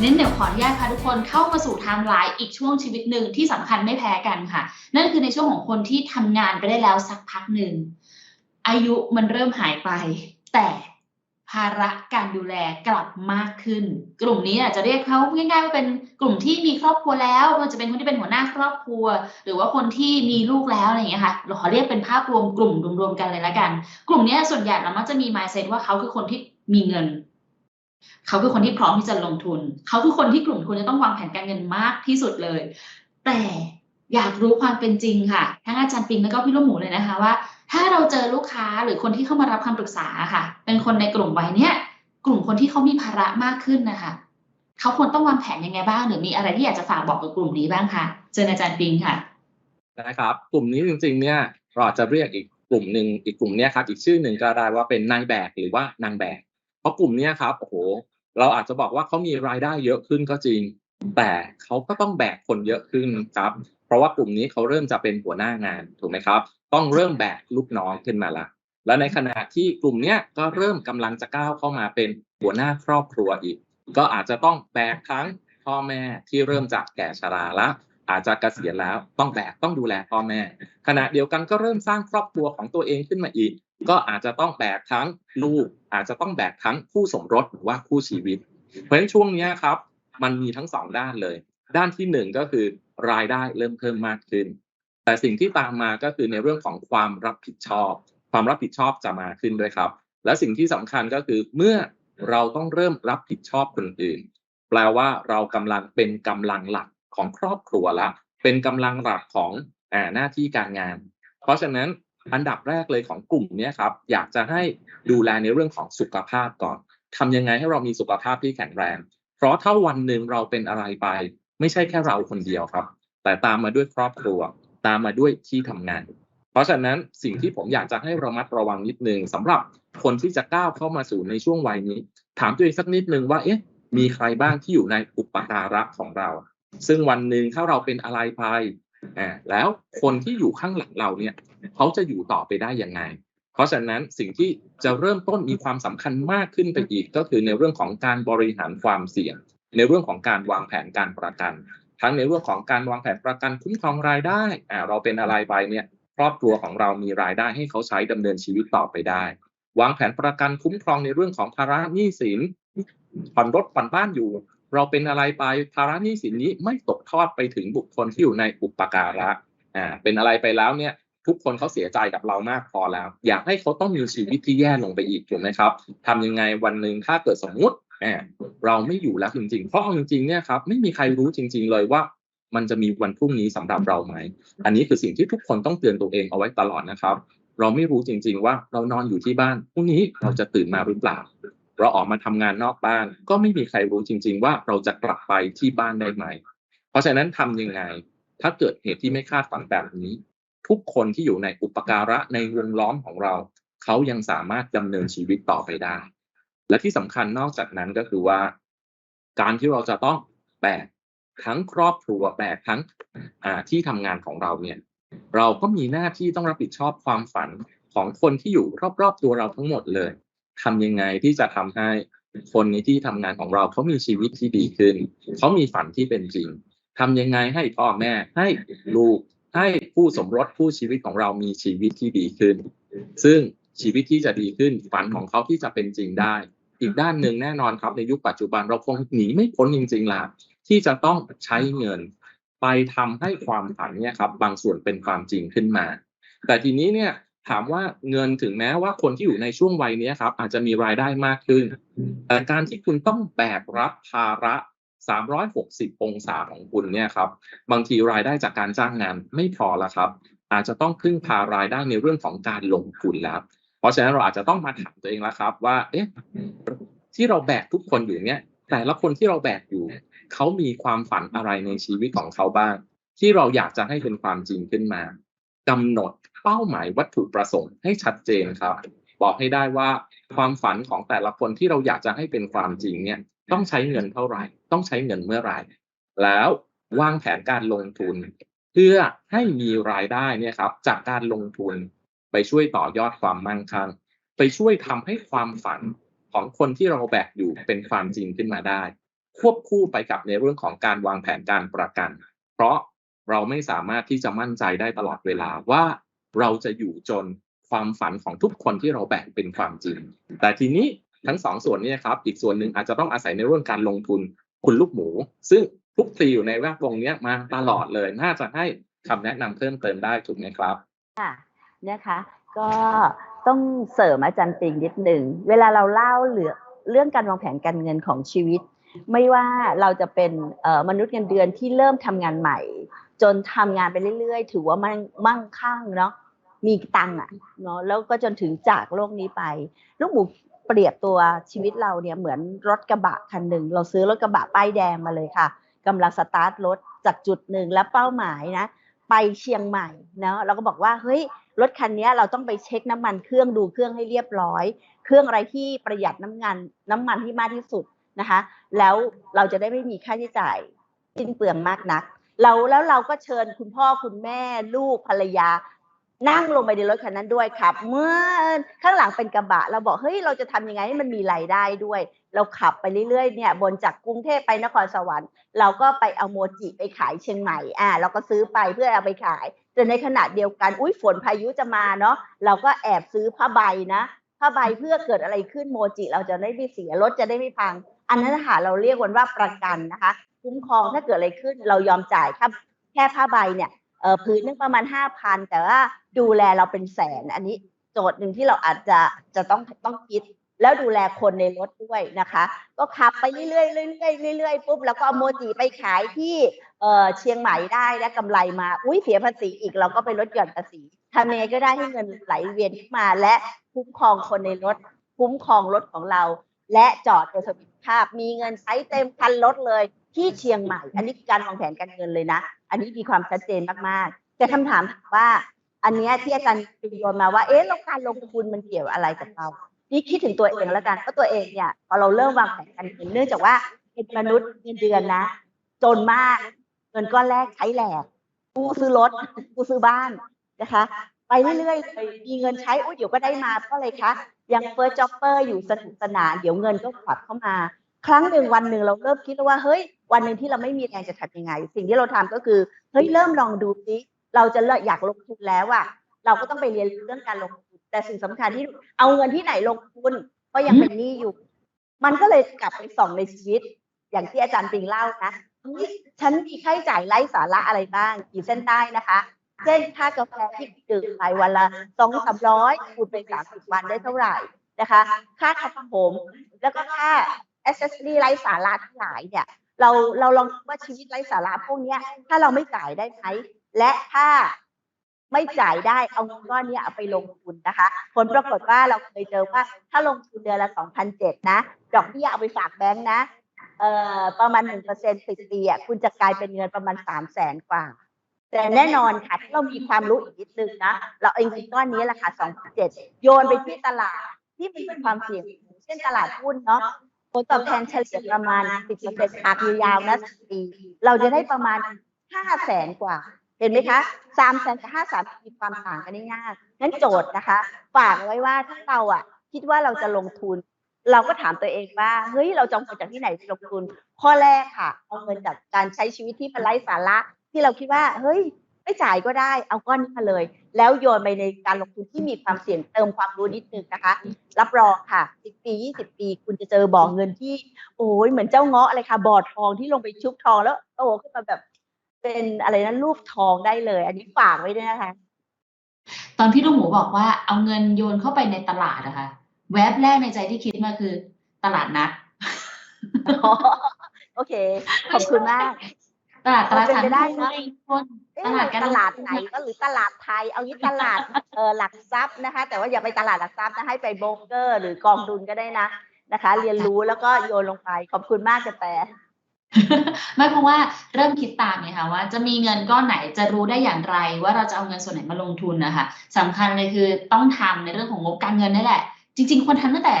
เน้นเดี๋ยวขออนุญาตพาทุกคนเข้ามาสู่ไทม์ไลน์อีกช่วงชีวิตหนึ่งที่สำคัญไม่แพ้กันค่ะ นั่นคือในช่วงของคนที่ทำงานไปได้แล้วสักพักหนึ่ง อายุมันเริ่มหายไป แต่ภาระการดูแลกลับมากขึ้น กลุ่มนี้อาจจะเรียกเขาง่ายๆว่าเป็นกลุ่มที่มีครอบครัวแล้ว มันจะเป็นคนที่เป็นหัวหน้าครอบครัว หรือว่าคนที่มีลูกแล้วอะไรอย่างเงี้ยค่ะเราขอเรียกเป็นภาพรวมกลุ่มรวมๆกันเลยละกัน กลุ่มนี้ส่วนใหญ่เรามักจะมี mindset ว่าเขาคือคนที่มีเงิน เขาคือคนที่พร้อมที่จะลงทุน เขาคือคนที่กลุ่มควรจะต้องวางแผนการเงินมากที่สุดเลย แต่อยากรู้ความเป็นจริงค่ะ ทั้งอาจารย์ปิงแล้วก็พี่ลูกหมูเลยนะคะว่า ถ้าเราเจอลูกค้าหรือคนที่เข้ามารับคำปรึกษาค่ะ เป็นคนในกลุ่มวัยเนี้ยกลุ่มคนที่เขามีภาระมากขึ้นนะคะเขาควรต้องวางแผนยังไงบ้าง หรือมีอะไรที่อยากจะฝากบอกกับกลุ่มนี้บ้างคะเชิญอาจารย์ปิงค่ะนะครับ กลุ่มนี้จริงๆ เนี่ยเราจะเรียกอีกกลุ่มหนึ่งอีกกลุ่มเนี้ยครับอีกชื่อหนึ่งก็ได้ว่าเป็นนายแบกหรือว่านางแบก ราะกลุ่มเนี้ยครับโอ้โหเราอาจจะบอกว่าเขามีรายได้เยอะขึ้นก็จริง แต่เขาก็ต้องแบกคนเยอะขึ้นครับ เพราะว่ากลุ่มนี้เขาเริ่มจะเป็นหัวหน้างานถูกไหมครับ ต้องเริ่มแบกลูกน้องขึ้นมาละและในขณะที่กลุ่มเนี้ยก็เริ่มกำลังจะก้าวเข้ามาเป็นหัวหน้าครอบครัวอีก ก็อาจจะต้องแบกทั้งพ่อแม่ที่เริ่มจากแก่ชราละอาจจะเกษียณแล้วต้องแบกต้องดูแลพ่อแม่ ขณะเดียวกันก็เริ่มสร้างครอบครัวของตัวเองขึ้นมาอีก ก็อาจจะต้องแบกทั้งลูก อาจจะต้องแบกทั้งคู่สมรสหรือว่าคู่ชีวิต เพราะฉะนั้นช่วงนี้ครับ มันมีทั้งสองด้านเลย ด้านที่หนึ่งก็คือรายได้เริ่มเพิ่มมากขึ้น แต่สิ่งที่ตามมาก็คือในเรื่องของความรับผิดชอบ ความรับผิดชอบจะมาขึ้นด้วยครับ และสิ่งที่สำคัญก็คือเมื่อเราต้องเริ่มรับผิดชอบคนอื่น แปลว่าเรากำลังเป็นกำลังหลักของครอบครัวละ เป็นกำลังหลักของอหน้าที่การงาน เพราะฉะนั้น อันดับแรกเลยของกลุ่มนี้ครับ อยากจะให้ดูแลในเรื่องของสุขภาพก่อนทำยังไงให้เรามีสุขภาพที่แข็งแรง เพราะถ้าวันหนึ่งเราเป็นอะไรไป ไม่ใช่แค่เราคนเดียวครับ แต่ตามมาด้วยครอบครัว ตามมาด้วยที่ทำงาน เพราะฉะนั้นสิ่งที่ผมอยากจะให้ระมัดระวังนิดนึงสำหรับคนที่จะก้าวเข้ามาสู่ในช่วงวัยนี้ ถามตัวเองสักนิดนึงว่าเอ๊ะมีใครบ้างที่อยู่ในอุปการะของเรา ซึ่งวันหนึ่งถ้าเราเป็นอะไรไปแล้วคนที่อยู่ข้างหลังเราเนี่ย เขาจะอยู่ต่อไปได้ยังไง เพราะฉะนั้นสิ่งที่จะเริ่มต้นมีความสำคัญมากขึ้นไปอีก ก็คือในเรื่องของการบริหารความเสี่ยง ในเรื่องของการวางแผนการประกัน ทั้งในเรื่องของการวางแผนประกันคุ้มครองรายได้อ่าเราเป็นอะไรไปเนี่ยครอบครัวของเรามีรายได้ให้เขาใช้ดำเนินชีวิตต่อไปได้ วางแผนประกันคุ้มครองในเรื่องของภาระหนี้สินผ่อนรถผ่อนบ้านอยู่ เราเป็นอะไรไปภาระหนี้สินนี้ไม่ตกทอดไปถึงบุคคลที่อยู่ในอุปการะอ่าเป็นอะไรไปแล้วเนี่ย ทุกคนเขาเสียใจกับเรามากพอแล้ว อยากให้เขาต้องมีชีวิตที่แย่ลงไปอีกถูกไหมครับทำยังไงวันหนึ่งถ้าเกิดสมมุติเราไม่อยู่แล้วจริงๆ เพราะเอาจริงๆเนี่ยครับไม่มีใครรู้จริง ๆ เลยว่า มันจะมีวันพรุ่งนี้สำหรับเราไหม อันนี้คือสิ่งที่ทุกคนต้องเตือนตัวเองเอาไว้ตลอดนะครับ เราไม่รู้จริง ๆ ว่าเรานอนอยู่ที่บ้านพรุ่งนี้เราจะตื่นมาหรือเปล่า เราออกมาทำงานนอกบ้าน ก็ไม่มีใครรู้จริง ๆ ว่าเราจะกลับไปที่บ้านได้ไหม เพราะฉะนั้นทำยังไง ถ้าเกิดเหตุที่ไม่คาดฝันแบบนี้ ทุกคนที่อยู่ในอุปการะในวงล้อมของเรา เขายังสามารถดำเนินชีวิตต่อไปได้ และที่สำคัญนอกจากนั้นก็คือว่า การที่เราจะต้องแบกทั้งครอบครัวแบกทั้งที่ทำงานของเราเนี่ย เราก็มีหน้าที่ต้องรับผิดชอบความฝันของคนที่อยู่รอบๆตัวเราทั้งหมดเลยทำยังไงที่จะทำให้คนในที่ทำงานของเราเขามีชีวิตที่ดีขึ้น เขามีฝันที่เป็นจริงทำยังไงให้พ่อแม่ให้ลูก ให้ผู้สมรสคู่ชีวิตของเรามีชีวิตที่ดีขึ้น ซึ่งชีวิตที่จะดีขึ้นฝันของเขาที่จะเป็นจริงได้ อีกด้านหนึ่งแน่นอนครับในยุคปัจจุบันเราคงหนีไม่พ้นจริงๆล่ะที่จะต้องใช้เงิน ไปทำให้ความฝันเนี่ยครับ บางส่วนเป็นความจริงขึ้นมา แต่ทีนี้เนี่ยถามว่าเงินถึงแม้ว่าคนที่อยู่ในช่วงวัยนี้ครับ อาจจะมีรายได้มากขึ้นแต่การที่คุณต้องแบกรับภาระ 360 องศาของคุณเนี่ยครับบางทีรายได้จากการจ้างงานไม่พอแล้วครับ อาจจะต้องพึ่งพารายได้ในเรื่องของการลงทุนแล้วเพราะฉะนั้นเราอาจจะต้องมาถามตัวเองแล้วครับ ว่าเอ๊ะที่เราแบกทุกคนอยู่เนี่ยแต่ละคนที่เราแบกอยู่เขามีความฝันอะไรในชีวิตของเขาบ้าง ที่เราอยากจะให้เป็นความจริงขึ้นมากำหนดเป้าหมายวัตถุประสงค์ให้ชัดเจนครับ บอกให้ได้ว่าความฝันของแต่ละคนที่เราอยากจะให้เป็นความจริงเนี่ย ต้องใช้เงินเท่าไหร่ ต้องใช้เงินเมื่อไหร่ แล้ววางแผนการลงทุน เพื่อให้มีรายได้เนี่ยครับ จากการลงทุนไปช่วยต่อยอดความมั่งคั่งไปช่วยทำให้ความฝันของคนที่เราแบกอยู่เป็นความจริงขึ้นมาได้ ควบคู่ไปกับในเรื่องของการวางแผนการประกัน เพราะเราไม่สามารถที่จะมั่นใจได้ตลอดเวลาว่าเราจะอยู่จนความฝันของทุกคนที่เราแบ่งเป็นความจริง แต่ทีนี้ ทั้งสองส่วนนี้ครับอีกส่วนหนึ่งอาจจะต้องอาศัยในเรื่องการลงทุนคุณลูกหมู ซึ่งคลุกคลีอยู่ในแวดวงนี้มาตลอดเลย น่าจะให้คำแนะนำเพิ่มเติมได้ถูกไหมครับค่ะนะคะก็ต้องเสริมอาจารย์ปิงนิดหนึ่งเวลาเราเล่าเรื่องเรื่องการวางแผนการเงินของชีวิต ไม่ว่าเราจะเป็นมนุษย์เงินเดือนที่เริ่มทำงานใหม่ จนทำงานไปเรื่อยๆ ถือว่ามันมั่งคั่งเนาะมีตังอะเนาะแล้วก็จนถึงจากโลกนี้ไป ลูกหมู เปรียบตัวชีวิตเราเนี่ยเหมือนรถกระบะคันหนึ่ง เราซื้อรถกระบะป้ายแดงมาเลยค่ะกำลังสตาร์ทรถจากจุดหนึ่งและเป้าหมายนะ ไปเชียงใหม่เนาะเราก็บอกว่าเฮ้ยรถคันนี้เราต้องไปเช็คน้ำมันเครื่องดูเครื่องให้เรียบร้อย เครื่องอะไรที่ประหยัดน้ำมันน้ำมันที่มากที่สุดนะคะ แล้วเราจะได้ไม่มีค่าใช้จ่ายสิ้นเปลืองมากนักเราแล้วเราก็เชิญคุณพ่อคุณแม่ลูกภรรยา นั่งลงไปในรถคันนั้นด้วยครับ เมื่อข้างหลังเป็นกระบะ เราบอกเฮ้ยเราจะทำยังไงให้มันมีรายได้ด้วย เราขับไปเรื่อยๆเนี่ยบนจากกรุงเทพไปนครสวรรค์ เราก็ไปเอาโมจิไปขายเชียงใหม่อ่าเราก็ซื้อไปเพื่อเอาไปขายแต่ในขณะเดียวกันอุ้ยฝนพายุจะมาเนาะเราก็แอบซื้อผ้าใบนะผ้าใบเพื่อเกิดอะไรขึ้นโมจิ เราจะได้ไม่เสียรถจะได้ไม่พัง อันนั้นนะคะเราเรียกวันว่าประกันนะคะ คุ้มครองถ้าเกิดอะไรขึ้น เรายอมจ่ายครับแค่ผ้าใบเนี่ย พื้นนึงประมาณห้าพันแต่ว่าดูแลเราเป็นแสน อันนี้โจทย์หนึ่งที่เราอาจจะจะต้องต้องคิด แล้วดูแลคนในรถด้วยนะคะ ก็ขับไปเรื่อยๆเรื่อยๆเรื่อยๆปุ๊บแล้วก็เอาโมจิไปขายที่เออเชียงใหม่ได้และกำไรมา อุ้ยเสียภาษีอีกเราก็ไปลดหย่อนภาษีทำยังไงก็ได้ให้เงินไหลเวียนเข้ามา และคุ้มครองคนในรถ คุ้มครองรถของเรา และจอดโดยสวัสดิภาพ มีเงินใช้เต็มคันรถเลยที่เชียงใหม่ อันนี้การวางแผนการเงินเลยนะ อันนี้มีความชัดเจนมากๆ แต่คำถามถามว่า อันเนี้ยที่อาจารย์ปิงโยนมาว่า เอ๊ะแล้วการลงทุนมันเกี่ยวอะไรกับเรานี่คิดถึงตัวเองแล้วกันเพราะตัวเองเนี่ยพอเราเริ่มวางแผนการเงินเนื่องจากว่าเป็นมนุษย์เงินเดือนนะ จนมากเงินก้อนแรกใช้แหลกกูซื้อรถกูซื้อบ้านนะคะ ไปเรื่อยๆมีเงินใช้อุ้ยเดี๋ยวก็ได้มาเพราะอะไรคะยังเฟิร์สจ็อบเปอร์อยู่สนุกสนานเดี๋ยวเงินก็ขับเข้ามา ครั้งหนึ่งวันหนึ่งเราเริ่มคิดแล้วว่าเฮ้ย วันหนึ่งที่เราไม่มีแรงจะทำยังไง สิ่งที่เราทำก็คือเฮ้ยเริ่มลองดูซิเราจะอยากลงทุนแล้วอะเราก็ต้องไปเรียนเรื่องการลงทุนแต่สิ่งสำคัญที่เอาเงินที่ไหนลงทุนก็ยังเป็นหนี้อยู่ มันก็เลยกลับไปส่องในชีวิต อย่างที่อาจารย์ปิงเล่านะฉันมีค่าใช้จ่ายไร้สาระอะไรบ้างกี่เส้นใต้นะคะเช่นค่ากาแฟที่ดื่มไปวันละสองสามร้อยคูณไปสามสิบวันได้เท่าไหร่นะคะ ค่าทำผม แล้วก็ค่า accessory ไร้สาระทั้งหลายเนี่ยเราเราลองดูว่าชีวิตไร้สาระพวกเนี้ยถ้าเราไม่จ่ายได้ไหมและถ้าไม่จ่ายได้เอาเงินก้อนเนี้ยเอาไปลงทุนนะคะ ผลปรากฏว่าเราเคยเจอว่า ถ้าลงทุนเดือนละสองพันเจ็ดนะดอกเบี้ยเอาไปฝากแบงค์นะเอ่อประมาณหนึ่งเปอร์เซ็นต์สิบปีอะคุณจะกลายเป็นเงินประมาณสามแสนกว่า แต่แน่นอนค่ะถ้าเรามีความรู้อีกนิดนึงนะเราเอาเงินก้อนนี้แหละค่ะสองพันเจ็ดโยนไปที่ตลาดที่มีความเสี่ยงเช่นตลาดหุ้นเนาะ ผลตอบแทนเฉลี่ยประมาณสิบเปอร์เซ็นต์หากยาวๆนะสิบปี เราจะได้ประมาณห้าแสนกว่า เห็นไหมคะสามแสนกับห้าแสนมีความต่างกันง่ายงั้นโจทย์นะคะ ฝากไว้ว่าถ้าเราอะ คิดว่าเราจะลงทุน เราก็ถามตัวเองว่า เฮ้ย เราจะเอาเงินจากที่ไหนไปลงทุน ข้อแรกค่ะ เอาเงินจากการใช้ชีวิตที่มันไร้สาระ ที่เราคิดว่า เฮ้ย ไม่จ่ายก็ได้ เอาก้อนนี้มาเลย แล้วโยนไปในการลงทุนที่มีความเสี่ยงเติมความรู้นิดนึงนะคะ รับรองค่ะ 10 ปี 20 ปี คุณจะเจอบ่อเงินที่ โอ้ยเหมือนเจ้าเงาะเลยค่ะบ่อทองที่ลงไปชุบทองแล้วโตขึ้นมาแบบเป็นอะไรนะรูปทองได้เลย อันนี้ฝากไว้ด้วยนะคะ ตอนพี่ลูกหมูบอกว่าเอาเงินโยนเข้าไปในตลาดอะค่ะแวบแรกในใจที่คิดมาคือ ตลาดนัดโอเค ขอบคุณมาก ตลาดตลาดเป็นสารไปได้ทุนนะเลยทุกคนเอ๊ะตลาดการตลงทุนลาดไหนก็หรือตลาดไทย เอางี้ตลาดเออหลักทรัพย์นะคะ แต่ว่าอย่าไปตลาดหลักทรัพย์นะให้ไปโบรกเกอร์ หรือกองทุนก็ได้นะนะคะ เรียนรู้แล้วก็โยนลงไปขอบคุณมากจะแปลไม่เพราะว่าเริ่มคิดตามไงคะว่าจะมีเงินก้อนไหนจะรู้ได้อย่างไร ว่าเราจะเอาเงินส่วนไหนมาลงทุนนะคะสำคัญเลยคือต้องทำในเรื่องของงบการเงินนี่แหละ จริง ๆควรทำตั้งแต่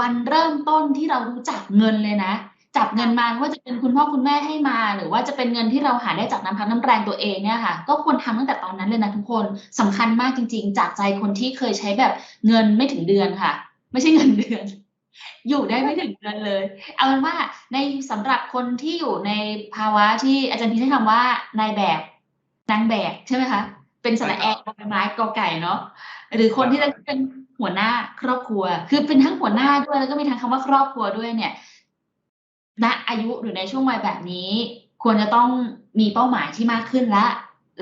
วันเริ่มต้นที่เรารู้จักเงินเลยนะ จับเงินมาว่าจะเป็นคุณพ่อคุณแม่ให้มา หรือว่าจะเป็นเงินที่เราหาได้จากน้ำพักน้ำแรงตัวเองเนี่ยค่ะ ก็ควรทำตั้งแต่ตอนนั้นเลยนะทุกคนสำคัญมากจริง ๆ จากใจคนที่เคยใช้แบบเงินไม่ถึงเดือนค่ะ ไม่ใช่เงินเดือน อยู่ได้ไม่ถึงเดือนเลย เอาเป็นว่าในสำหรับคนที่อยู่ในภาวะที่อาจารย์พีใช้คำว่านายแบบนางแบบใช่ไหมคะเป็นสระแอกอไม้กอไก่เนาะหรือคนที่จะเป็นหัวหน้าครอบครัว คือเป็นทั้งหัวหน้าด้วยแล้วก็มีทั้งคำว่าครอบครัวด้วยเนี่ย ณอายุหรือในช่วงวัยแบบนี้ ควรจะต้องมีเป้าหมายที่มากขึ้นและ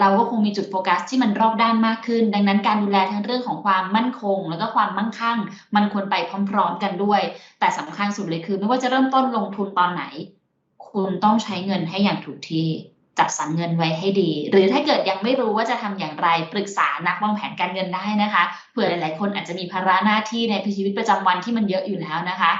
เราก็คงมีจุดโฟกัสที่มันรอบด้านมากขึ้น ดังนั้นการดูแลทั้งเรื่องของความมั่นคง แล้วก็ความมั่งคั่ง มันควรไปพร้อม ๆ กันด้วย แต่สำคัญสุดเลยคือ ไม่ว่าจะเริ่มต้นลงทุนตอนไหน คุณต้องใช้เงินให้อย่างถูกที่จัดสรรเงินไว้ให้ดี หรือถ้าเกิดยังไม่รู้ว่าจะทำอย่างไรปรึกษานักวางแผนการเงินได้นะคะเผื่อหลาย ๆ คนอาจจะมีภาระหน้าที่ในชีวิตประจำวันที่มันเยอะอยู่แล้วนะคะ